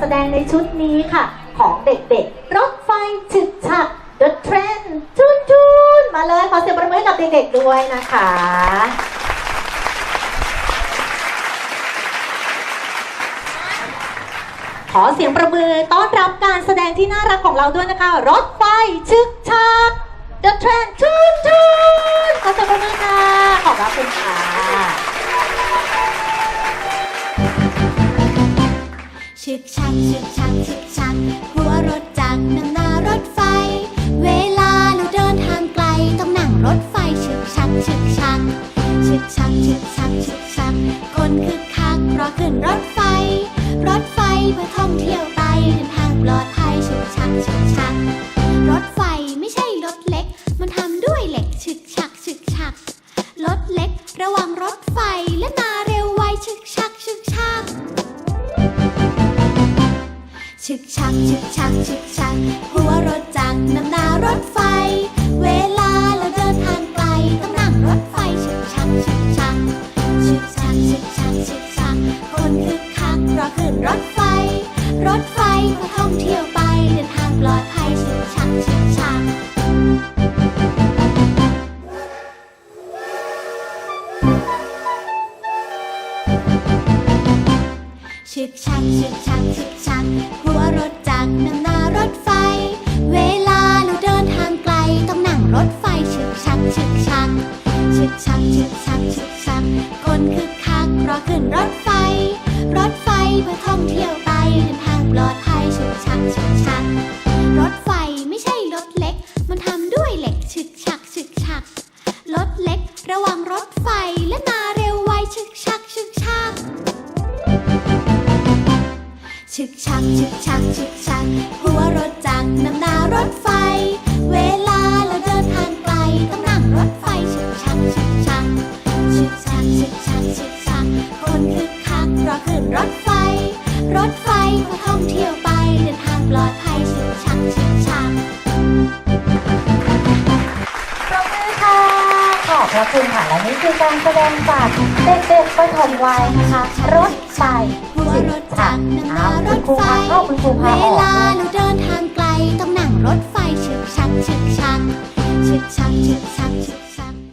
แสดงในชุดนี้ค่ะ ของเด็กๆ รถไฟฉึกฉัก The Train จูนจูนมาเลย ขอเสียงประมือให้กับเด็กๆด้วยนะคะขอเสียงประมือต้อนรับการแสดงที่น่ารักของเราด้วยนะคะ รถไฟชึกชัก The Train จูึกชักชึกชักชึกชัก หัวรถจักรนำหน้ารถไฟ เวลาเราเดินทางไกลต้องนั่งรถไฟชึกชักชึกชักชึกชักชึกชักชึกชัก คนคึกคักเพราะขึ้นรถไฟ รถไฟเพื่อท่องเที่ยวไปเดินทางปลอดภัยชึกชักชึกชัก รถไฟไม่ใช่รถเล็ก มันทำด้วยเหล็กชึก กชักชึกชักชึกชัก หัวรถจักรนำหน้ารถไฟ เวลาเราเดินทางไกลต้องนั่งรถไฟชึกชักชึกชักชึกชักชึกชักชึกชัก คนคึกคักเพราะขึ้นรถไฟ รถไฟเพื่อท่องเที่ยวไปเดินทางปลอดภัยชึกชักชึกชัก กชักชึกชักชึกชัก หัวรถจักรนำหน้ารถไฟ เวลาเราเดินทางไกลต้องนั่งรถไฟชึกชักชึกชักชึกชักชึกชักชึกชัก คนคึกคักเพราะขึ้นรถไฟ รถไฟเพื่อท่องเที่ยวไปเดินทางปลอดภัยชึกชักชึกชัก รถไฟไม่ใช่รถเล็ก มันทำด้วยเหล็กชึกชักชึกชัก รถเล็กระวังรถไฟและมา กชักชึกชักชึกชักหัวรถจักรนำหน้ารถไฟ เวลาเราเดินทางไกลต้องนั่งรถไฟชึกชักชึกชักชึกชักชึกชักชึกชักคนคึกคักเพราะขึ้นรถไฟ รถไฟ ระคุณค่ะและนี่คือการแสดงจากเด็กๆปรมวัยนะคะ รถไฟว่ารถจักรน้ำตารถไฟเวลาหนูเดินทางไกลต้องนั่งรถไฟชึกชักชึกชักชึกชักชึกชักชึก